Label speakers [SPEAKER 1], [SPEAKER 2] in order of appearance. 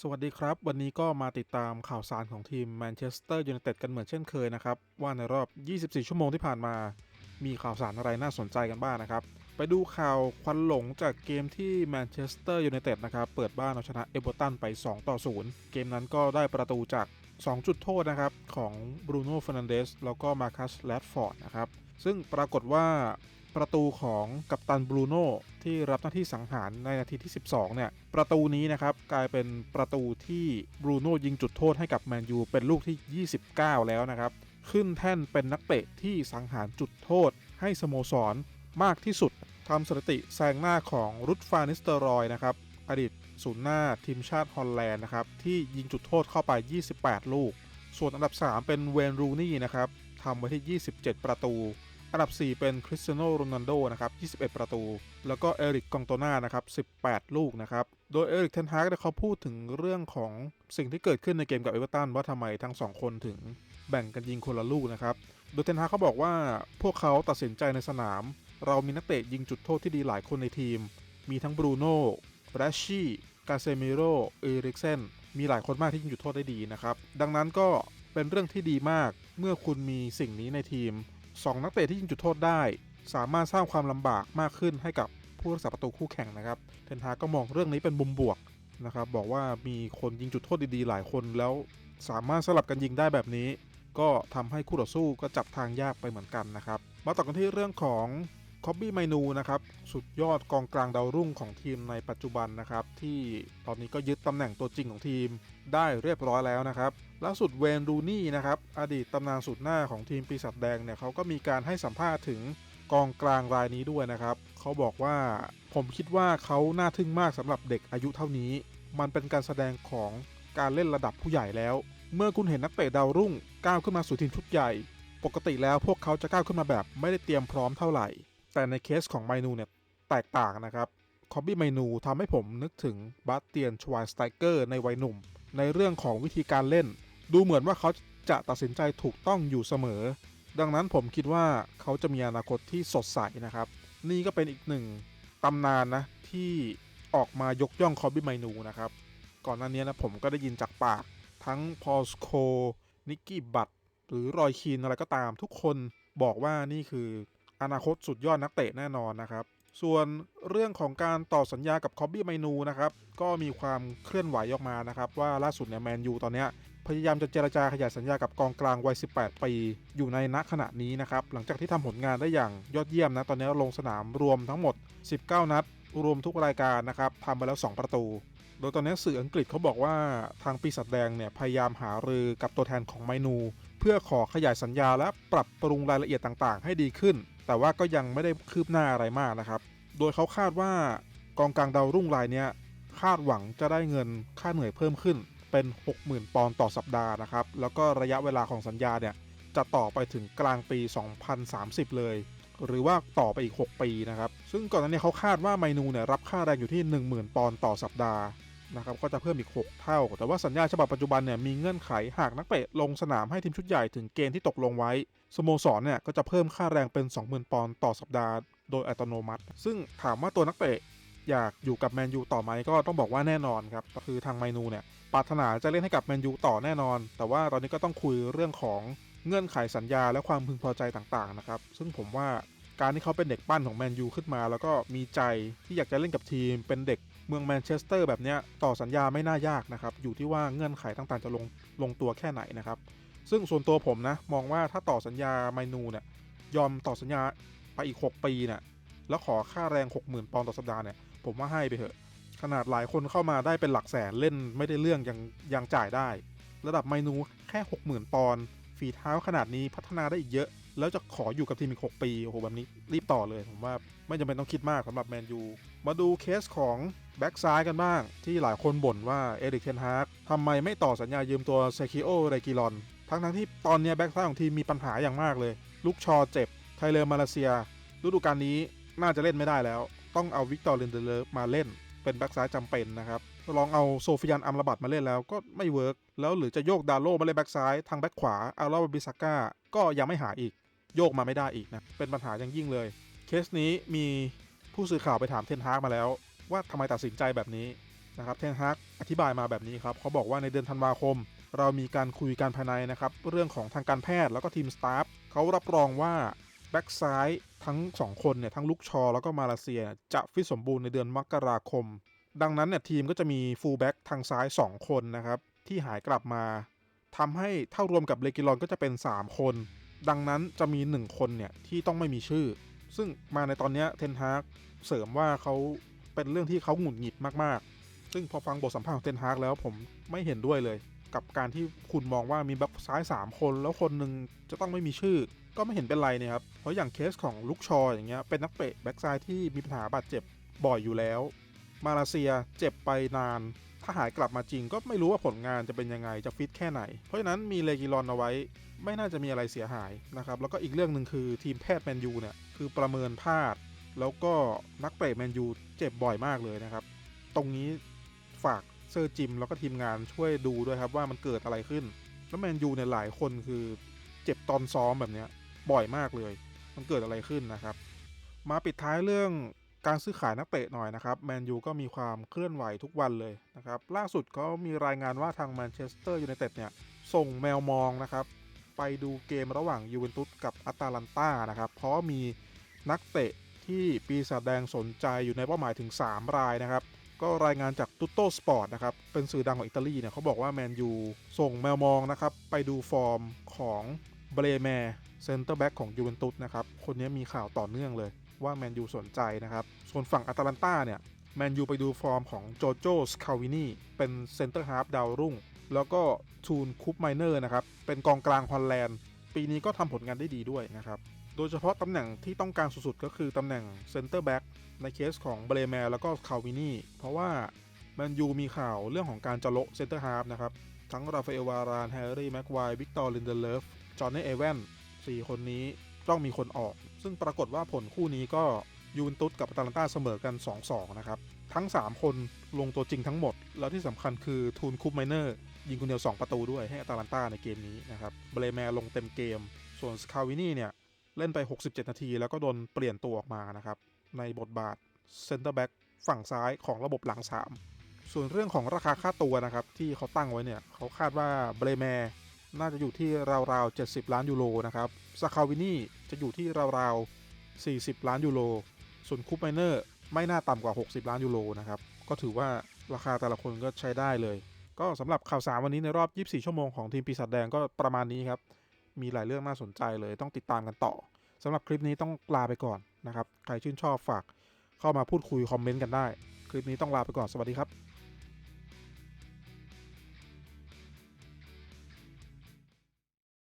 [SPEAKER 1] สวัสดีครับ วันนี้ก็มาติดตามข่าวสารของทีมแมนเชสเตอร์ยูไนเต็ดกันเหมือนเช่นเคยนะครับ ว่าในรอบ 24 ชั่วโมงที่ผ่านมา มีข่าวสารอะไรน่าสนใจกันบ้างนะครับ ไปดูข่าวควันหลงจากเกมที่แมนเชสเตอร์ยูไนเต็ดนะครับเปิดบ้านเอาชนะเอเวอร์ตันไป 2 ต่อ 0 เกมนั้นก็ได้ประตูจาก 2 จุดโทษนะครับ ของบรูโน่ฟร์นันเดสแล้วก็มาคัสแรดฟอร์ดนะครับ ซึ่งปรากฏว่าประตูของกัปตันบรูโน่ที่รับหน้าที่สังหารในนาทีที่ 12 เนี่ย ประตูนี้นะครับกลายเป็นประตูที่บรูโน่ยิงจุดโทษให้กับแมนยูเป็นลูกที่ 29 แล้วนะครับ ขึ้นแท่นเป็นนักเตะที่สังหารจุดโทษให้สโมสรมากที่สุดทำสถิติแซงหน้าของรุดฟานิสเตอรอยนะครับ อดีตศูนย์หน้าทีมชาติฮอลแลนด์นะครับ ที่ยิงจุดโทษเข้าไป 28 ลูก ส่วนอันดับ 3 เป็นเวนรูนี่นะครับทำไว้ที่ 27 ประตู อันดับ 4 เป็นคริสเตียโนโรนัลโดนะครับ 21 ประตู แล้วก็เอริกกองโตนานะครับ 18 ลูกนะครับ โดยเอริกเทนฮากเขาพูดถึงเรื่องของสิ่งที่เกิดขึ้นในเกมกับเอเวอร์ตันว่าทำไมทั้ง 2 คนถึงแบ่งกันยิงคนละลูกนะครับ โดยเทนฮากเขาบอกว่าพวกเขาตัดสินใจในสนาม เรามีนักเตะยิงจุดโทษที่ดีหลายคนในทีม มีทั้งบรูโน่แรชชี่กาเซมิโรเอริกเซนมีหลายคนมากที่ยิงจุดโทษได้ดีนะครับ ดังนั้นก็เป็นเรื่องที่ดีมากเมื่อคุณมีสิ่งนี้ในทีม 2 นักเตะที่ยิงจุดโทษได้ สามารถสร้างความลำบากมากขึ้นให้กับผู้รักษาประตูคู่แข่งนะครับ เทนฮาก็มองเรื่องนี้เป็นบุมบวกนะครับบอกว่ามีคนยิงจุดโทษดีๆ หลายคนแล้วสามารถสลับกันยิงได้แบบนี้ ก็ทำให้คู่ต่อสู้ก็จับทางยากไปเหมือนกันนะครับ มาต่อกันที่เรื่องของ คอบบี้ไมนูนะครับสุดยอดกองกลางดาวรุ่งของทีมในปัจจุบันนะครับที่ตอนนี้ก็ยึดตำแหน่งตัวจริงของทีมได้เรียบร้อยแล้วนะครับล่าสุดเวนรูนี่นะครับอดีตตำนานสุดหน้าของทีมปีศาจแดงเนี่ยเขาก็มีการให้สัมภาษณ์ถึงกองกลางรายนี้ด้วยนะครับเขาบอกว่าผมคิดว่าเขาน่าทึ่งมากสำหรับเด็กอายุเท่านี้ มันเป็นการแสดงของการเล่นระดับผู้ใหญ่แล้ว เมื่อคุณเห็นนักเตะดาวรุ่งก้าวขึ้นมาสู่ทีมชุดใหญ่ ปกติแล้วพวกเขาจะก้าวขึ้นมาแบบไม่ได้เตรียมพร้อมเท่าไหร่ แต่ในเคสของไมนูเนี่ยแตกต่างนะครับคอบบี้ไมนูทำให้ผมนึกถึงบาสเตียนชวายสไตเกอร์ในวัยหนุ่ม ในเรื่องของวิธีการเล่น ดูเหมือนว่าเขาจะตัดสินใจถูกต้องอยู่เสมอ ดังนั้นผมคิดว่าเขาจะมีอนาคตที่สดใสนะครับ นี่ก็เป็นอีกหนึ่งตำนานนะที่ออกมายกย่องคอบบี้ไมนูนะครับ ก่อนหน้านี้นะผมก็ได้ยินจากปาก ทั้งพอลสโคนิกกี้บัตหรือรอยคีนอะไรก็ตาม ทุกคนบอกว่านี่คือ อนาคตสุดยอดนักเตะแน่นอนนะครับ ส่วนเรื่องของการต่อสัญญากับคอบบี้ไมนูนะครับ ก็มีความเคลื่อนไหวออกมานะครับ ว่าล่าสุดเนี่ยแมนยูตอนนี้พยายามจะเจรจาขยายสัญญากับกองกลางวัย 18 ปี อยู่ในณขณะนี้นะครับ หลังจากที่ทำผลงานได้อย่างยอดเยี่ยมนะ ตอนนี้ลงสนามรวมทั้งหมด 19 นัด รวมทุกรายการนะครับทำไปแล้ว 2 ประตู โดยตอนนี้สื่ออังกฤษเขาบอกว่าทางปีศาจแดงเนี่ยพยายามหารือกับตัวแทนของไมนู เพื่อขอขยายสัญญาและปรับปรุงรายละเอียดต่างๆ ให้ดีขึ้น แต่ว่าก็ยังไม่ได้คืบหน้าอะไรมากนะครับ โดยเขาคาดว่ากองกลางดาวรุ่งรายนี้คาดหวังจะได้เงินค่าเหนื่อยเพิ่มขึ้นเป็น 60,000 ปอนด์ต่อสัปดาห์นะครับ แล้วก็ระยะเวลาของสัญญาเนี่ยจะต่อไปถึงกลางปี 2030 เลย หรือว่าต่อไปอีก 6 ปีนะครับ ซึ่งก่อนหน้านี้เขาคาดว่าไมนูเนี่ยรับค่าแรงอยู่ที่ 10,000 ปอนด์ต่อสัปดาห์ นะครับก็จะเพิ่มอีก 6 เท่า แต่ว่าสัญญาฉบับปัจจุบันเนี่ยมีเงื่อนไขหากนักเตะลงสนามให้ทีมชุดใหญ่ถึงเกณฑ์ที่ตกลงไว้สโมสรเนี่ยก็จะเพิ่มค่าแรงเป็น 20,000 ปอนด์ต่อสัปดาห์ โดยอัตโนมัติ ซึ่งถามว่าตัวนักเตะอยากอยู่กับแมนยูต่อไหมก็ต้องบอกว่าแน่นอนครับก็คือทางไมนูเนี่ยปรารถนาจะเล่นให้กับแมนยูต่อแน่นอน แต่ว่าตอนนี้ก็ต้องคุยเรื่องของเงื่อนไขสัญญาและความพึงพอใจต่างๆนะครับซึ่งผมว่าการที่เขาเป็นเด็กปั้นของแมนยูขึ้นมา แล้วก็มีใจที่อยากจะเล่นกับทีมเป็นเด็ก เมืองแมนเชสเตอร์แบบเนี้ยต่อสัญญาไม่น่ายากนะครับ อยู่ที่ว่าเงื่อนไขต่างๆจะลงลงตัวแค่ไหนนะครับ ซึ่งส่วนตัวผมนะ มองว่าถ้าต่อสัญญาไมนูเนี่ยยอมต่อสัญญาไปอีก 6 ปีเนี่ยแล้วขอค่าแรง 60,000ปอนด์ต่อสัปดาห์เนี่ยผมว่าให้ไปเถอะ ขนาดหลายคนเข้ามาได้เป็นหลักแสนเล่นไม่ได้เรื่องยังยังจ่ายได้ ระดับไมนูแค่ 60,000 ปอนด์ฝีเท้าขนาดนี้พัฒนาได้อีกเยอะ แล้วจะขออยู่กับทีมอีก 6 ปีโอ้โหแบบนี้รีบต่อเลย ผมว่าไม่จำเป็นต้องคิดมากสำหรับแมนยูมาดูเคสของ แบ็กซ้ายกันบ้าง ที่หลายคนบ่นว่าเอริกเทนฮาร์กทำไมไม่ต่อสัญญายืมตัวเซคิโอเรกิลอน ทั้งทั้งที่ตอนนี้แบ็กซ้ายของทีมมีปัญหาอย่างมากเลยลูกชอเจ็บ ไทเลอร์มาเลเซีย ฤดูกาลนี้น่าจะเล่นไม่ได้แล้ว ต้องเอาวิกตอร์เลนเดเลอร์มาเล่น เป็นแบ็กซ้ายจำเป็นนะครับ ลองเอาโซฟิยันอัมราบัตมาเล่นแล้วก็ไม่เวิร์ก แล้วหรือจะโยกดาโลมาเล่นแบ็กซ้ายทางแบ็กขวาอาราบิซาก้า ก็ยังไม่หาอีก โยกมาไม่ได้อีกนะ เป็นปัญหาอย่างยิ่งเลย เคสนี้มีผู้สื่อข่าวไปถามเทนฮากมาแล้ว ว่าทำไมตัดสินใจแบบนี้นะครับเทนฮากอธิบายมาแบบนี้ครับเขาบอกว่าในเดือนธันวาคม เรามีการคุยกันภายในนะครับเรื่องของทางการแพทย์แล้วก็ทีมสตาฟเขารับรองว่าแบ็กซ้ายทั้ง 2 คนเนี่ยทั้งลุกชอแล้วก็มาเลเซียจะฟิตสมบูรณ์ในเดือนมกราคม ดังนั้นเนี่ยทีมก็จะมีฟูลแบ็กทางซ้าย 2 คนนะครับที่หายกลับมาทำให้เท่ารวมกับเลกิลอนก็จะเป็น 3 คน ดังนั้นจะมี 1 คนเนี่ยที่ต้องไม่มีชื่อ ซึ่งมาในตอนนี้เทนฮากเสริมว่าเขา เป็นเรื่องที่เขาหงุดหงิดมากๆ ซึ่งพอฟังบทสัมภาษณ์ของเทนฮากแล้วผมไม่เห็นด้วยเลย กับการที่คุณมองว่ามีแบ็กซ้าย 3 คน แล้วคนหนึ่งจะต้องไม่มีชื่อ ก็ไม่เห็นเป็นไรเนี่ยครับเพราะอย่างเคสของลุกชออย่างเงี้ยเป็นนักเตะแบ็กซ้ายที่มีปัญหาบาดเจ็บบ่อยอยู่แล้ว มาเลเซียเจ็บไปนานถ้าหายกลับมาจริงก็ไม่รู้ว่าผลงานจะเป็นยังไงจะฟิตแค่ไหน เพราะฉะนั้นมีเลกิลอนเอาไว้ ไม่น่าจะมีอะไรเสียหายนะครับแล้วก็อีกเรื่องหนึ่งคือทีมแพทย์แมนยูเนี่ยคือประเมินพลาด แล้วก็นักเตะแมนยูเจ็บบ่อยมากเลยนะครับ ตรงนี้ฝากเซอร์จิมแล้วก็ทีมงานช่วยดูด้วยครับว่ามันเกิดอะไรขึ้น แล้วแมนยูเนี่ยหลายคนคือเจ็บตอนซ้อมแบบเนี้ยบ่อยมากเลย มันเกิดอะไรขึ้นนะครับ มาปิดท้ายเรื่องการซื้อขายนักเตะหน่อยนะครับแมนยูก็มีความเคลื่อนไหวทุกวันเลยนะครับล่าสุดก็มีรายงานว่าทางแมนเชสเตอร์ยูไนเต็ดเนี่ยส่งแมวมองนะครับไปดูเกมระหว่างยูเวนตุสกับอัตาลันตานะครับเพราะมีนักเตะ ที่ปีศาจแดงสนใจอยู่ในเป้าหมายถึง 3 รายนะครับ ก็รายงานจากตุตโตสปอร์ตนะครับ เป็นสื่อดังของอิตาลีเนี่ยเขาบอกว่าแมนยูส่งแมวมองนะครับ ไปดูฟอร์มของเบรแมร์เซนเตอร์แบ็กของยูเวนตุสนะครับ คนนี้มีข่าวต่อเนื่องเลยว่าแมนยูสนใจนะครับ ส่วนฝั่งอัตาลันตาเนี่ยแมนยูไปดูฟอร์มของโจโจสคาวินีเป็นเซนเตอร์ฮาร์ฟดาวรุ่ง แล้วก็ทูนคูปไมเนอร์นะครับ เป็นกองกลางฮอลแลนด์ ปีนี้ก็ทำผลงานได้ดีด้วยนะครับ โดยเฉพาะตำแหน่งที่ต้องการสุดๆ ก็คือตำแหน่งเซนเตอร์แบ็กในเคสของเบรแมร์แล้วก็คาวินีเพราะว่าแมนยูมีข่าวเรื่องของการจะโลเซนเตอร์ฮาร์ฟนะครับ ทั้งราฟาเอลวารานแฮร์รี่แม็กไวร์วิกตอร์ลินเดเลฟจอห์นนี่เอเวนสี่คนนี้ต้องมีคนออก ซึ่งปรากฏว่าผลคู่นี้ก็ยูนตุสกับอาตาลันตาเสมอกัน 2-2 นะครับ ทั้ง 3 คนลงตัวจริงทั้งหมด แล้วที่สำคัญคือทูนคูปไมเนอร์ ยิงคนเดียว 2 ประตูด้วยให้อาตาลันตาในเกมนี้นะครับ เบรแมร์ลงเต็มเกม ส่วนสคาวินี่เนี่ย เล่นไป 67 นาที แล้วก็โดนเปลี่ยนตัวออกมานะครับ ในบทบาทเซนเตอร์แบ็กฝั่งซ้ายของระบบหลัง 3 ส่วนเรื่องของราคาค่าตัวนะครับ ที่เขาตั้งไว้เนี่ย เขาคาดว่าเบรแมร์น่าจะอยู่ที่ราวๆ 70 ล้านยูโรนะครับสคาวินี่จะอยู่ที่ราวๆ 40 ล้านยูโร ส่วนคูปไมเนอร์ไม่น่าต่ำกว่า 60 ล้านยูโรนะครับ ก็ถือว่าราคาแต่ละคนก็ใช้ได้เลย ก็สำหรับข่าวสารวันนี้ในรอบ 24 ชั่วโมงของทีมปีศาจแดงก็ประมาณนี้ครับ มีหลายเรื่องน่าสนใจเลยต้องติดตามกันต่อสำหรับคลิปนี้ต้องลาไปก่อนนะครับ ใครชื่นชอบฝากเข้ามาพูดคุยคอมเมนต์กันได้ คลิปนี้ต้องลาไปก่อนสวัสดีครับ